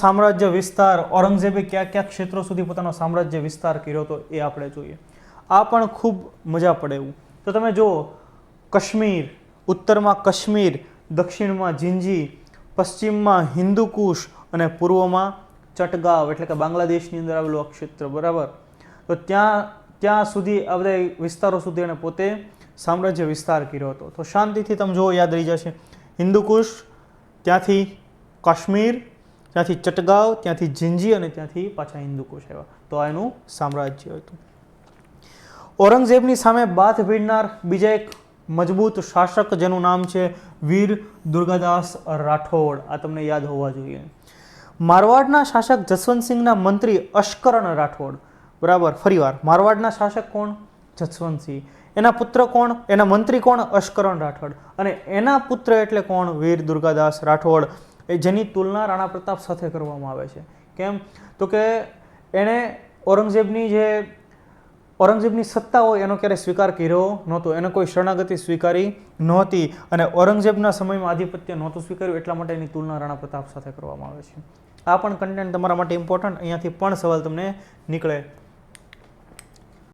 સામ્રાજ્ય વિસ્તાર, ઔરંગઝેબે કયા કયા ક્ષેત્રો સુધી પોતાનો સામ્રાજ્ય વિસ્તાર કર્યો હતો એ આપણે જોઈએ. આ પણ ખૂબ મજા પડે એવું. તો તમે જુઓ, કાશ્મીર, ઉત્તરમાં કાશ્મીર, દક્ષિણમાં જિંજી, પશ્ચિમમાં હિન્દુકુશ અને પૂર્વમાં ચટગાંવ એટલે કે બાંગ્લાદેશની અંદર આવેલું આ ક્ષેત્ર, બરાબર? તો ત્યાં ત્યાં સુધી આ બધા વિસ્તારો સુધી એણે પોતે સામ્રાજ્ય વિસ્તાર કર્યો હતો. તો શાંતિથી તમે જુઓ, યાદ રહી જશે. હિન્દુકુશ, ત્યાંથી કાશ્મીર ત્યાંથી ચટગાવ, ત્યાંથી જિંજી અને ત્યાંથી પાછા હિન્દુકુશ આવ્યા. તો આ એનું સામ્રાજ્ય હતું. ઔરંગઝેબની સામે બાથ ભીડનાર બીજા એક મજબૂત શાસક જેનું નામ છે વીર દુર્ગાદાસ રાઠોડ. આ તમને યાદ હોવા જોઈએ. મારવાડના શાસક જસવંતસિંહના મંત્રી અશ્કરણ રાઠોડ. બરાબર? ફરીવાર, મારવાડના શાસક કોણ? જસવંતસિંહ. એના પુત્ર કોણ? એના મંત્રી કોણ? અશ્કરણ રાઠોડ. અને એના પુત્ર એટલે કોણ? વીર દુર્ગાદાસ રાઠોડ. એ જેની તુલના રાણા પ્રતાપ સાથે કરવામાં આવે છે. કેમ? તો કે એણે ઔરંગઝેબની જે ઔરંગઝેબની સત્તા હોય એનો ક્યારેય સ્વીકાર કર્યો નહોતો. એને કોઈ શરણાગતિ સ્વીકારી નહોતી અને ઔરંગઝેબના સમયમાં આધિપત્ય નહોતું સ્વીકાર્યું એટલા માટે એની તુલના રાણા પ્રતાપ સાથે કરવામાં આવે છે. આ પણ કન્ટેન્ટ તમારા માટે ઇમ્પોર્ટન્ટ અહીંયાથી પણ સવાલ તમને નીકળે.